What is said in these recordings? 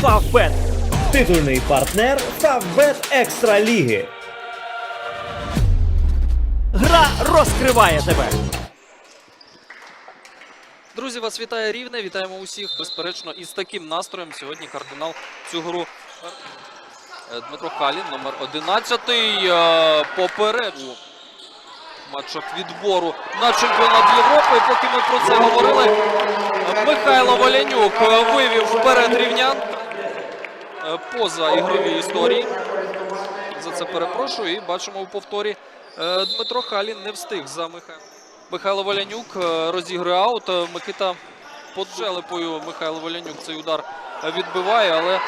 Фавбет. Титульний партнер Фавбет Екстра Ліги. Гра розкриває тебе. Друзі, вас вітає рівне. Вітаємо усіх. Безперечно, із таким настроєм сьогодні кардинал цю гру. Е, Дмитро Халін, номер 11 е, поперед у матчах відбору на чемпіонат Європи. Поки ми про це говорили, Михайло Волянюк е, вивів вперед рівнян е, поза ігрові історії. За це перепрошую. І бачимо у повторі. е, Дмитро Халін не встиг за Михайлом. Михайло Волянюк розігрує аут. Микита под желепою Михайло Волянюк цей удар відбиває, але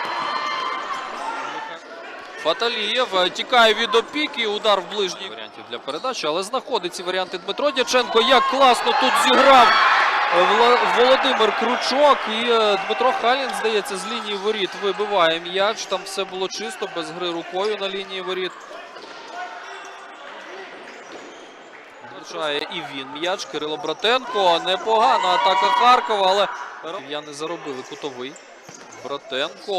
Фаталієв е, тікає від опіки. Удар в ближній варіантів для передачі, але знаходить ці варіанти Дмитро Дяченко. Як класно тут зіграв е, Володимир Кручок. І е, Дмитро Халін, здається, з лінії воріт вибиває м'яч. Там все було чисто, без гри рукою на лінії воріт. Влучає і він м'яч. Кирило Братенко. Непогана атака Харкова, але не заробили кутовий. Братенко.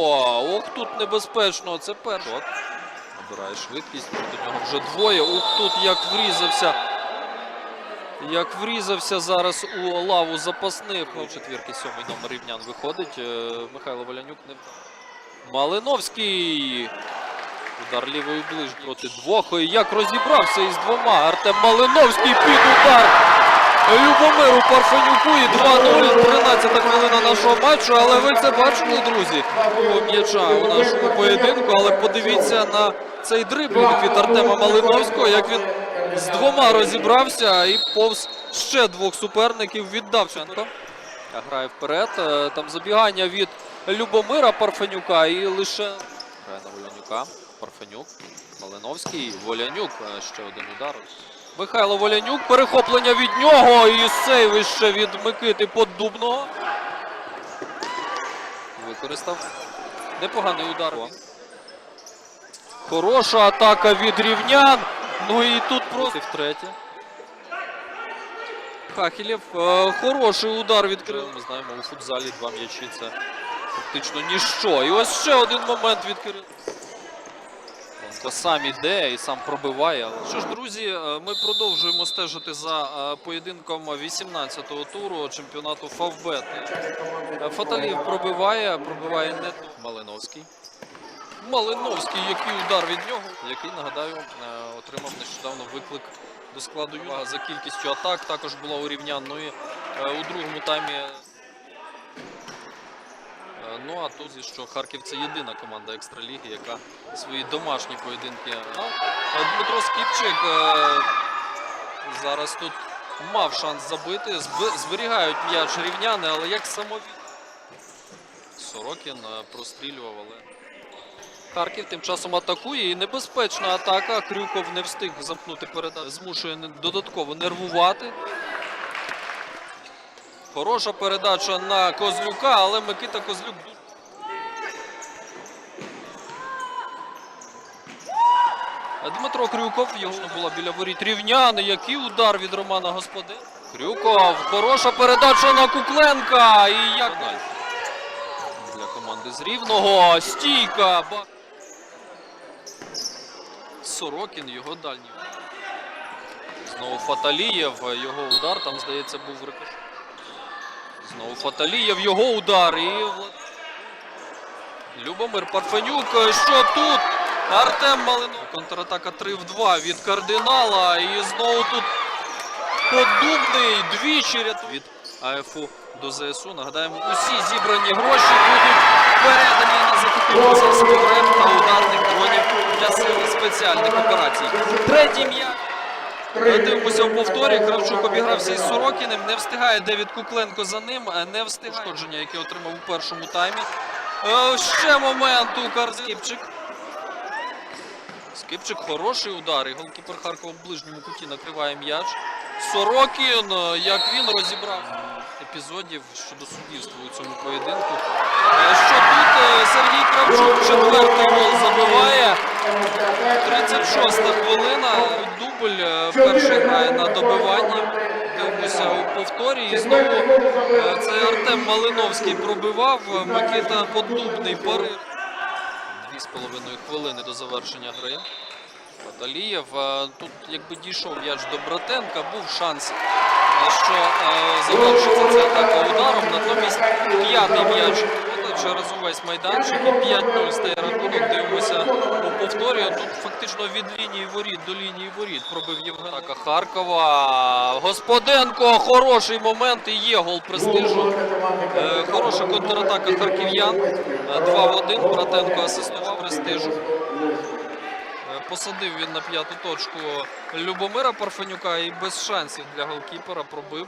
Ох, тут небезпечно. Це перший. Набирає швидкість. До нього вже двоє. Ух, тут як врізався. Як врізався зараз у лаву запасних. У четвірки сьомий номер рівнян виходить. Е, Михайло Волянюк не Малиновський. Удар лівою ближньої проти двох. Як розібрався із двома. Артем Малиновський під удар. Любомиру Парфенюку і 2-0. 13 хвилина нашого матчу. Але ви це бачили, друзі. У м'яча у нашому поєдинку. Але подивіться на цей дриблінг від Артема Малиновського, як він з двома розібрався і повз ще двох суперників віддав Шенко. Грає вперед. Е, Там забігання від Любомира Парфенюка і лише грає на Волянюка. Парфенюк, Малиновський, Волянюк. Е, Ще один удар. Михайло Волянюк. Перехоплення від нього. І сейв ще від Микити Поддубного. Використав. Непоганий удар. Хороша атака від рівнян. Ну і тут просто втретє. Хахілєв. Е, хороший удар відкрив. Ми знаємо, у футзалі два м'ячі це фактично ніщо. І ось ще один момент відкрив. Лонко сам іде і сам пробиває. Що ж, друзі, е, ми продовжуємо стежити за е, поєдинком 18-го туру чемпіонату Фавбет. Фаталів пробиває, пробиває не Малиновський. Малиновський, який удар від нього, який, нагадаю, е, отримав нещодавно виклик до складу Юга за кількістю атак. Також була у рівнян. І е, у другому таймі. Е, Ну а тут, що Харків це єдина команда екстраліги, яка свої домашні поєдинки. Ну, е, Дмитро Скіпчик е, зараз тут мав шанс забити. Зберігають м'яч рівняни, але як самові. Сорокін прострілював, але. Харків тим часом атакує і небезпечна атака. Крюков не встиг замкнути передачу. Змушує додатково нервувати. Хороша передача на Козлюка, але Микита Козлюк. Дмитро Крюков, його була біля воріт рівняни. Який удар від Романа Господи. Крюков, хороша передача на Кукленка. І як для команди з Рівного. Стійка. Сорокін, його дальній. Знову Фаталієв, його удар, там, здається, був рикошет. Знову Фаталієв, його удар. І Любомир Парфенюк. Що тут? Артем Малинов. Контратака 3 в 2 від кардинала. І знову тут подубний двічі рятує від АФУ до ЗСУ. Нагадаємо, усі зібрані гроші будуть передані на закупівлю засобів РЕП та ударних дронів для сили спеціальних операцій. Третій м'яч. Дивимося в повторі. Кравчук обігрався із Сорокіним. Не встигає Девід Кукленко за ним. Не встигає шкодження, яке отримав у першому таймі. Е, Ще момент у Карскіпчик. Скипчик хороший удар. І голкіпер Харкова в ближньому куті накриває м'яч. Сорокін, е, як він розібрав епізодів щодо суддівства у цьому поєдинку. Е, Що тут Сергій Кравчук четвертий гол забиває. 36-та хвилина. Дубль е, перший грає на добиванні. Дивимося у повторі. І знову е, це Артем Малиновський пробивав. Микита Поддубний парив. Дві з половиною хвилини до завершення гри. Баталієв. е, Тут, якби дійшов м'яч до Братенка, був шанс, що завершиться ця атака ударом. Натомість п'ятий м'яч через увесь майданчик і 5-0 стає рахунок. Дивимося у повторі. Тут фактично від лінії воріт до лінії воріт пробив Євген. Харкова. Господенко, хороший момент і є гол престижу. Е, Хороша контратака харків'ян. Е, 2 в 1. Братенко асистував престижу. Е, Посадив він на п'яту точку Любомира Парфенюка і без шансів для голкіпера пробив.